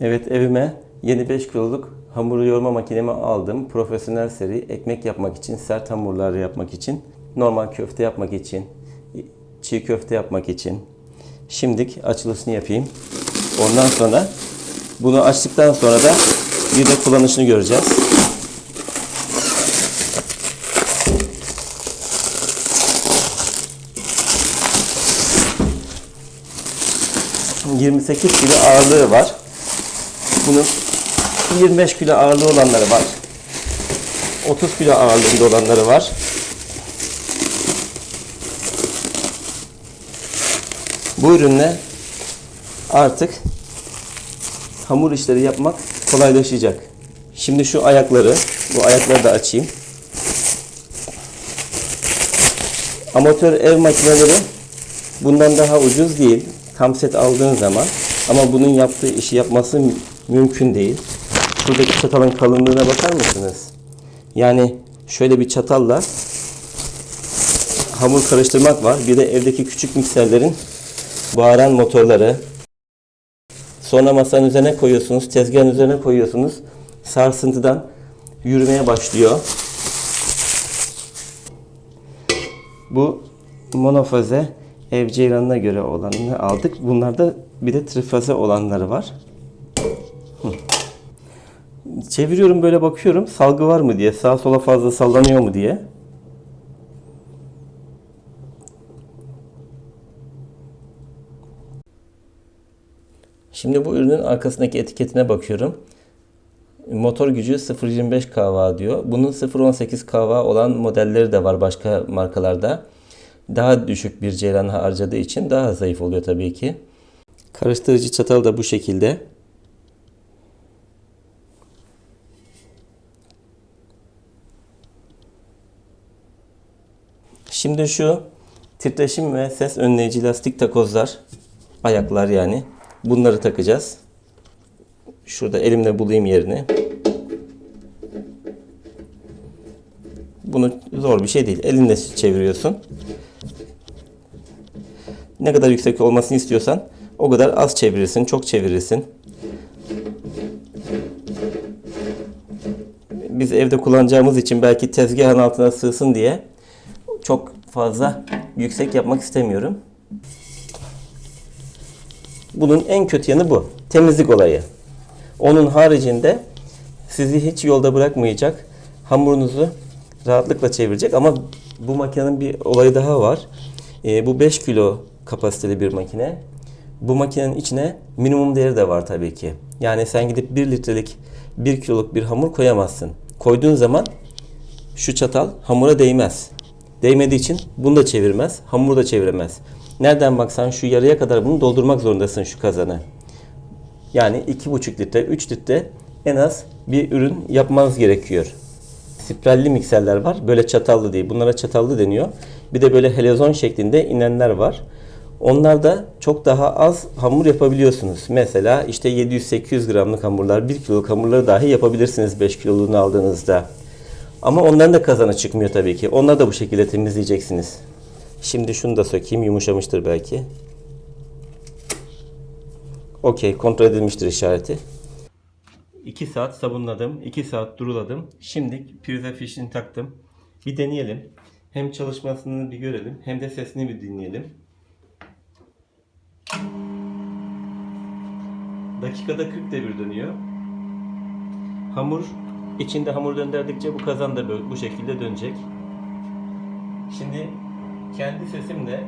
Evet evime yeni 5 kiloluk hamur yoğurma makinemi aldım. Profesyonel seri ekmek yapmak için, sert hamurlar yapmak için, normal köfte yapmak için, çiğ köfte yapmak için. Şimdilik açılışını yapayım. Ondan sonra bunu açtıktan sonra da bir de kullanışını göreceğiz. ...28 kilo ağırlığı var. Bunun 25 kilo ağırlığı olanları var. 30 kilo ağırlığında olanları var. Bu ürünle artık hamur işleri yapmak kolaylaşacak. Şimdi şu ayakları, bu ayakları da açayım. Amatör ev makineleri bundan daha ucuz değil. Tam set aldığın zaman ama bunun yaptığı işi yapması mü- mümkün değil. Şuradaki çatalın kalınlığına bakar mısınız? Yani şöyle bir çatalla hamur karıştırmak var. Bir de evdeki küçük mikserlerin bağıran motorları. Sonra masanın üzerine koyuyorsunuz, tezgahın üzerine koyuyorsunuz. Sarsıntıdan yürümeye başlıyor. Bu monofaze ev ceylanına göre olanını aldık. Bunlarda bir de trifaze olanları var. Hı. Çeviriyorum böyle bakıyorum salgı var mı diye, sağa sola fazla sallanıyor mu diye. Şimdi bu ürünün arkasındaki etiketine bakıyorum. Motor gücü 0.25 kW diyor. Bunun 0.18 kW olan modelleri de var başka markalarda. Daha düşük bir ceylan harcadığı için daha zayıf oluyor tabii ki. Karıştırıcı çatal da bu şekilde. Şimdi şu titreşim ve ses önleyici lastik takozlar, ayaklar yani. Bunları takacağız. Şurada elimle bulayım yerini. Bunu zor bir şey değil. Elinle çeviriyorsun. Ne kadar yüksek olmasını istiyorsan o kadar az çevirirsin, çok çevirirsin. Biz evde kullanacağımız için belki tezgahın altına sığsın diye çok fazla yüksek yapmak istemiyorum. Bunun en kötü yanı bu. Temizlik olayı. Onun haricinde sizi hiç yolda bırakmayacak. Hamurunuzu rahatlıkla çevirecek ama bu makinenin bir olayı daha var. Ee, bu 5 kilo kapasiteli bir makine. Bu makinenin içine minimum değeri de var tabii ki. Yani sen gidip 1 litrelik 1 kiloluk bir hamur koyamazsın. Koyduğun zaman şu çatal hamura değmez. Değmediği için bunu da çevirmez, hamuru da çeviremez. Nereden baksan şu yarıya kadar bunu doldurmak zorundasın şu kazanı. Yani 2,5 litre, 3 litre en az bir ürün yapmanız gerekiyor. Spiralli mikserler var. Böyle çatallı değil. Bunlara çatallı deniyor. Bir de böyle helezon şeklinde inenler var. Onlarda çok daha az hamur yapabiliyorsunuz. Mesela işte 700-800 gramlık hamurlar, 1 kiloluk hamurları dahi yapabilirsiniz 5 kiloluğunu aldığınızda. Ama onların da kazanı çıkmıyor tabii ki. Onları da bu şekilde temizleyeceksiniz. Şimdi şunu da sökeyim. Yumuşamıştır belki. Okey. Kontrol edilmiştir işareti. 2 saat sabunladım. 2 saat duruladım. Şimdi prize fişini taktım. Bir deneyelim. Hem çalışmasını bir görelim. Hem de sesini bir dinleyelim. Dakikada 40 devir dönüyor. Hamur içinde hamur döndürdükçe bu kazan da bu şekilde dönecek. Şimdi kendi sesimle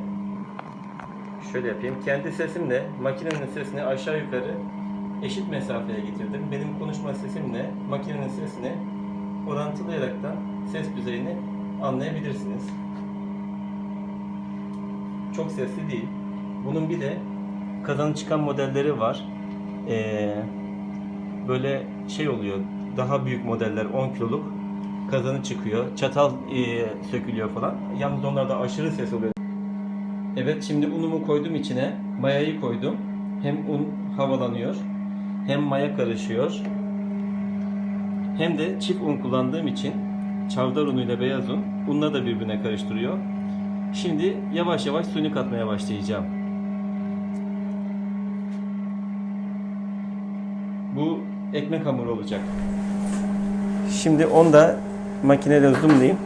şöyle yapayım. Kendi sesimle makinenin sesini aşağı yukarı eşit mesafeye getirdim. Benim konuşma sesimle makinenin sesini orantılayaraktan ses düzeyini anlayabilirsiniz. Çok sesli değil. Bunun bir de kazanı çıkan modelleri var. Ee, böyle şey oluyor. Daha büyük modeller 10 kiloluk kazanı çıkıyor. Çatal e, sökülüyor falan. Yalnız onlarda aşırı ses oluyor. Evet şimdi unumu koydum içine. Mayayı koydum. Hem un havalanıyor. Hem maya karışıyor. Hem de çift un kullandığım için çavdar unuyla beyaz un unla da birbirine karıştırıyor. Şimdi yavaş yavaş suyunu katmaya başlayacağım. Bu ekmek hamuru olacak. Şimdi onu da makinede zoomlayayım.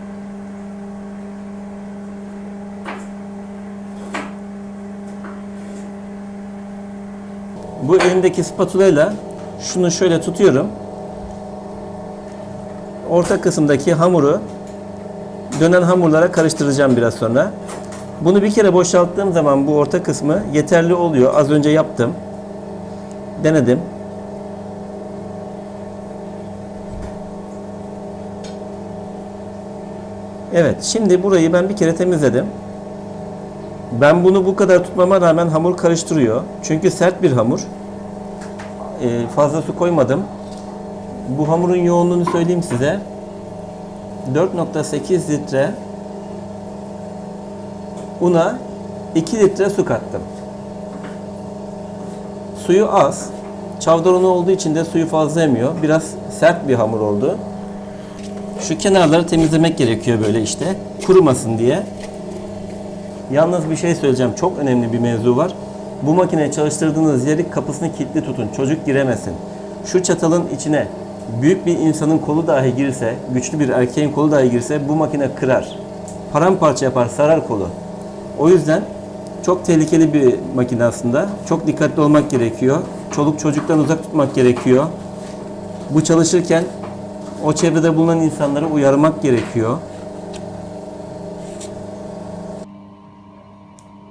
Bu elimdeki spatula ile şunu şöyle tutuyorum. Orta kısımdaki hamuru dönen hamurlara karıştıracağım biraz sonra. Bunu bir kere boşalttığım zaman bu orta kısmı yeterli oluyor. Az önce yaptım. Denedim. Evet, şimdi burayı ben bir kere temizledim. Ben bunu bu kadar tutmama rağmen hamur karıştırıyor. Çünkü sert bir hamur. Ee, fazla su koymadım. Bu hamurun yoğunluğunu söyleyeyim size. 4.8 litre una 2 litre su kattım. Suyu az. Çavdar unu olduğu için de suyu fazla emiyor. Biraz sert bir hamur oldu. Şu kenarları temizlemek gerekiyor böyle işte. Kurumasın diye. Yalnız bir şey söyleyeceğim. Çok önemli bir mevzu var. Bu makineyi çalıştırdığınız yeri kapısını kilitli tutun. Çocuk giremesin. Şu çatalın içine büyük bir insanın kolu dahi girse, güçlü bir erkeğin kolu dahi girse bu makine kırar. Paramparça yapar, sarar kolu. O yüzden çok tehlikeli bir makine aslında. Çok dikkatli olmak gerekiyor. Çoluk çocuktan uzak tutmak gerekiyor. Bu çalışırken o çevrede bulunan insanları uyarmak gerekiyor.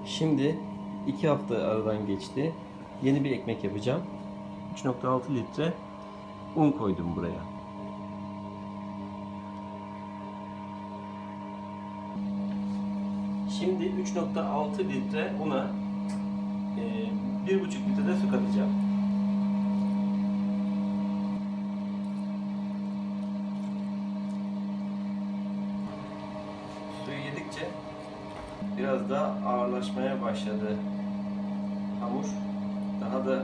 Şimdi iki hafta aradan geçti. Yeni bir ekmek yapacağım. 3.6 litre un koydum buraya. Şimdi 3.6 litre una e, 1.5 litre de su katacağım. Suyu yedikçe daha ağırlaşmaya başladı hamur. Daha da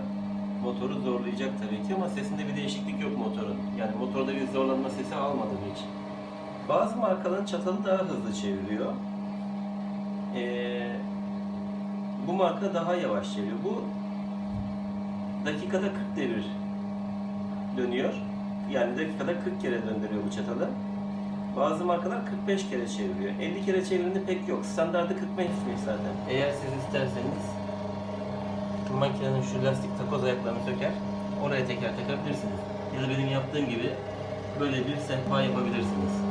motoru zorlayacak tabii ki ama sesinde bir değişiklik yok motorun. Yani motorda bir zorlanma sesi almadım hiç. Bazı markaların çatalı daha hızlı çeviriyor. Ee, bu marka daha yavaş çeviriyor. Bu dakikada 40 devir dönüyor. Yani dakikada 40 kere döndürüyor bu çatalı. Bazı markalar 45 kere çeviriyor. 50 kere çevirinde pek yok. Standardı 45 zaten. Eğer siz isterseniz makinenin şu lastik takoz ayaklarını söker, oraya teker takabilirsiniz. Ya da benim yaptığım gibi böyle bir sehpa yapabilirsiniz.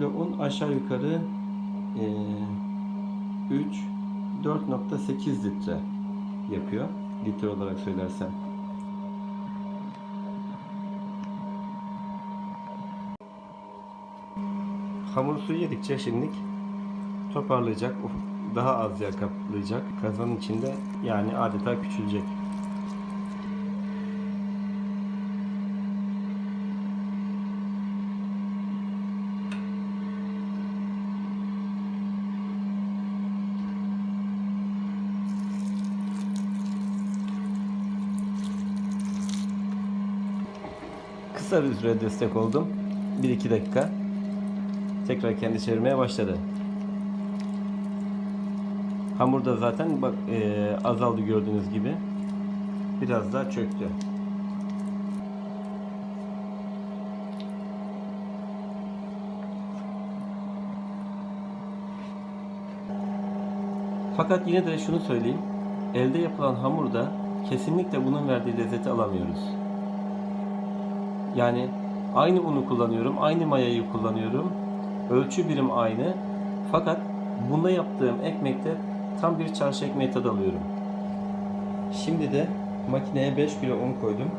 Kilo un aşağı yukarı eee 3 4.8 litre yapıyor litre olarak söylersem. Hamur suyu yedikçe şimdilik toparlayacak, daha az yer kaplayacak. Kazanın içinde yani adeta küçülecek. Kısa bir süre destek oldum. 1-2 dakika. Tekrar kendi çevirmeye başladı. Hamur da zaten bak eee, azaldı gördüğünüz gibi. Biraz daha çöktü. Fakat yine de şunu söyleyeyim. Elde yapılan hamurda kesinlikle bunun verdiği lezzeti alamıyoruz. Yani aynı unu kullanıyorum, aynı mayayı kullanıyorum. Ölçü birim aynı. Fakat bunda yaptığım ekmekte tam bir çarşı ekmeği tadı alıyorum. Şimdi de makineye 5 kilo un koydum.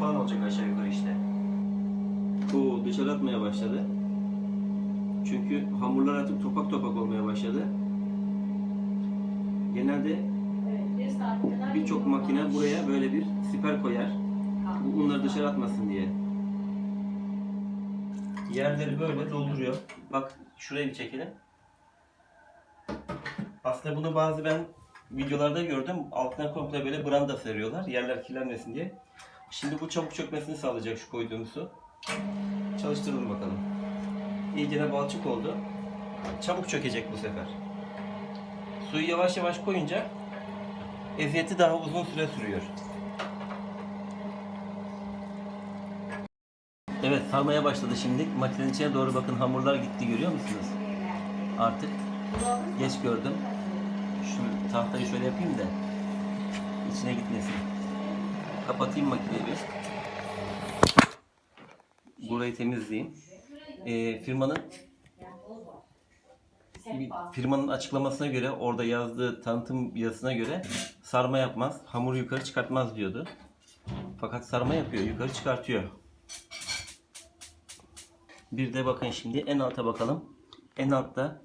Falan olacak aşağı yukarı işte. Bu dışarı atmaya başladı. Çünkü hamurlar artık topak topak olmaya başladı. Genelde birçok makine buraya böyle bir siper koyar. Bu unları dışarı atmasın diye. Yerleri böyle dolduruyor. Bak şurayı bir çekelim. Aslında bunu bazı ben videolarda gördüm. Altına komple böyle branda seriyorlar. Yerler kirlenmesin diye. Şimdi bu çabuk çökmesini sağlayacak şu koyduğum su. Çalıştıralım bakalım. İyicene balçık oldu. Çabuk çökecek bu sefer. Suyu yavaş yavaş koyunca eziyeti daha uzun süre sürüyor. Evet sarmaya başladı şimdi. Makinenin içine doğru bakın hamurlar gitti görüyor musunuz? Artık geç gördüm. Şu tahtayı şöyle yapayım da içine gitmesin. Kapatayım makineyi bir. Burayı temizleyeyim. Ee, firmanın firmanın açıklamasına göre orada yazdığı tanıtım yazısına göre sarma yapmaz, hamuru yukarı çıkartmaz diyordu. Fakat sarma yapıyor, yukarı çıkartıyor. Bir de bakın şimdi en alta bakalım. En altta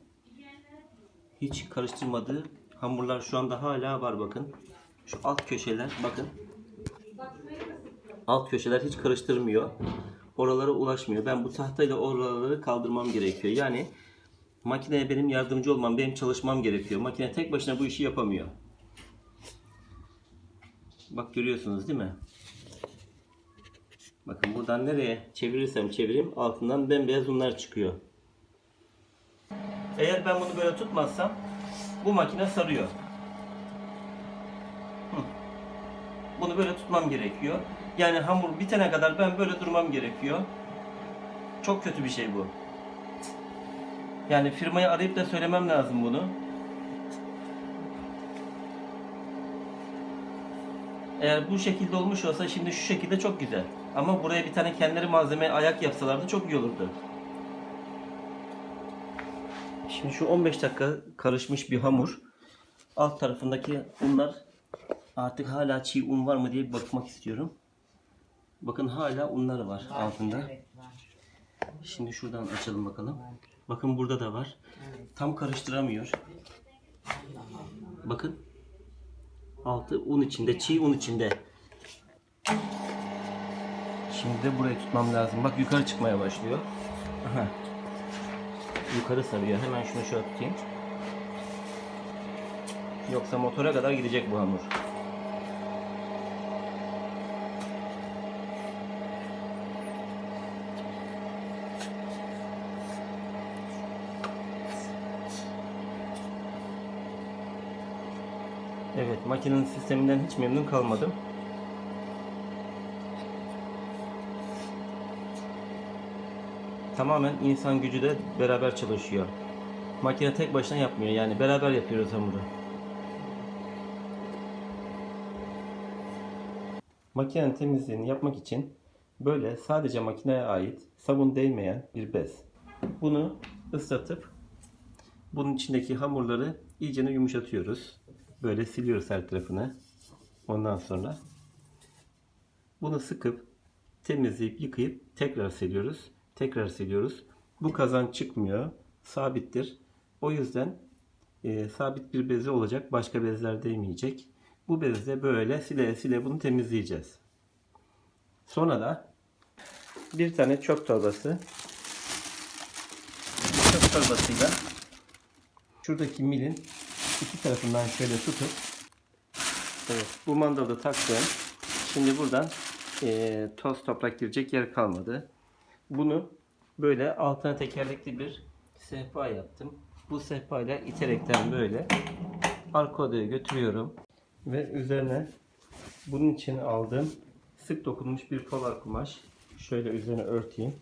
hiç karıştırmadığı hamurlar şu anda hala var bakın. Şu alt köşeler bakın. Alt köşeler hiç karıştırmıyor. Oralara ulaşmıyor. Ben bu tahtayla oraları kaldırmam gerekiyor. Yani makineye benim yardımcı olmam, benim çalışmam gerekiyor. Makine tek başına bu işi yapamıyor. Bak görüyorsunuz değil mi? Bakın buradan nereye çevirirsem çevireyim altından bembeyaz unlar çıkıyor. Eğer ben bunu böyle tutmazsam bu makine sarıyor. Hı. Bunu böyle tutmam gerekiyor. Yani hamur bitene kadar ben böyle durmam gerekiyor. Çok kötü bir şey bu. Yani firmayı arayıp da söylemem lazım bunu. Eğer bu şekilde olmuş olsa şimdi şu şekilde çok güzel. Ama buraya bir tane kendileri malzeme ayak yapsalardı çok iyi olurdu. Şimdi şu 15 dakika karışmış bir hamur. Alt tarafındaki unlar artık hala çiğ un var mı diye bir bakmak istiyorum. Bakın hala unları var altında. Şimdi şuradan açalım bakalım. Bakın burada da var. Tam karıştıramıyor. Bakın. Altı un içinde, çiğ un içinde. Şimdi de burayı tutmam lazım. Bak yukarı çıkmaya başlıyor. Aha. Yukarı sarıyor. Hemen şunu şöyle tutayım. Yoksa motora kadar gidecek bu hamur. Evet, makinenin sisteminden hiç memnun kalmadım. Tamamen insan gücü de beraber çalışıyor. Makine tek başına yapmıyor yani beraber yapıyoruz hamuru. Makinenin temizliğini yapmak için böyle sadece makineye ait sabun değmeyen bir bez. Bunu ıslatıp bunun içindeki hamurları iyicene yumuşatıyoruz. Böyle siliyoruz her tarafını. Ondan sonra bunu sıkıp temizleyip yıkayıp tekrar siliyoruz. Tekrar siliyoruz. Bu kazan çıkmıyor. Sabittir. O yüzden e, sabit bir bezi olacak. Başka bezler değmeyecek. Bu bezle böyle sile sile bunu temizleyeceğiz. Sonra da bir tane çöp torbası çöp torbasıyla şuradaki milin iki tarafından şöyle tutup evet, bu mandalı taktım. Şimdi buradan e, toz toprak girecek yer kalmadı. Bunu böyle altına tekerlekli bir sehpa yaptım. Bu sehpayla iterekten böyle arka odaya götürüyorum ve üzerine bunun için aldığım sık dokunmuş bir polar kumaş şöyle üzerine örteyim.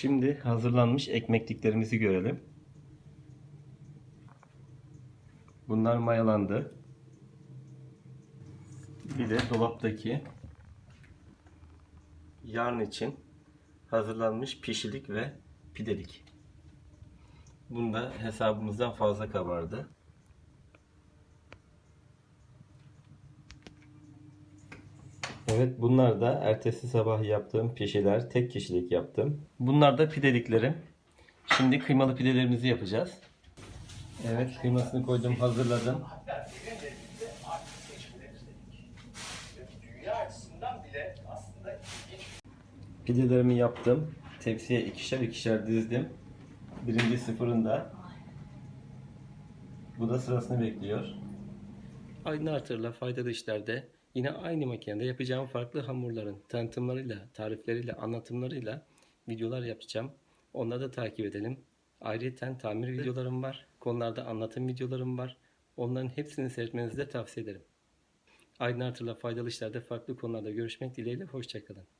Şimdi hazırlanmış ekmekliklerimizi görelim. Bunlar mayalandı. Bir de dolaptaki yarın için hazırlanmış pişilik ve pidelik. Bunda hesabımızdan fazla kabardı. Evet bunlar da ertesi sabah yaptığım pişeler. Tek kişilik yaptım. Bunlar da pideliklerim. Şimdi kıymalı pidelerimizi yapacağız. Evet kıymasını koydum hazırladım. Pidelerimi yaptım. Tepsiye ikişer ikişer dizdim. Birincisi fırında. Bu da sırasını bekliyor. Aynı artırla faydalı işlerde yine aynı makinede yapacağım farklı hamurların tanıtımlarıyla, tarifleriyle, anlatımlarıyla videolar yapacağım. Onları da takip edelim. Ayrıca tamir videolarım var. Konularda anlatım videolarım var. Onların hepsini seyretmenizi de tavsiye ederim. Aydın Artır'la faydalı işlerde farklı konularda görüşmek dileğiyle. Hoşçakalın.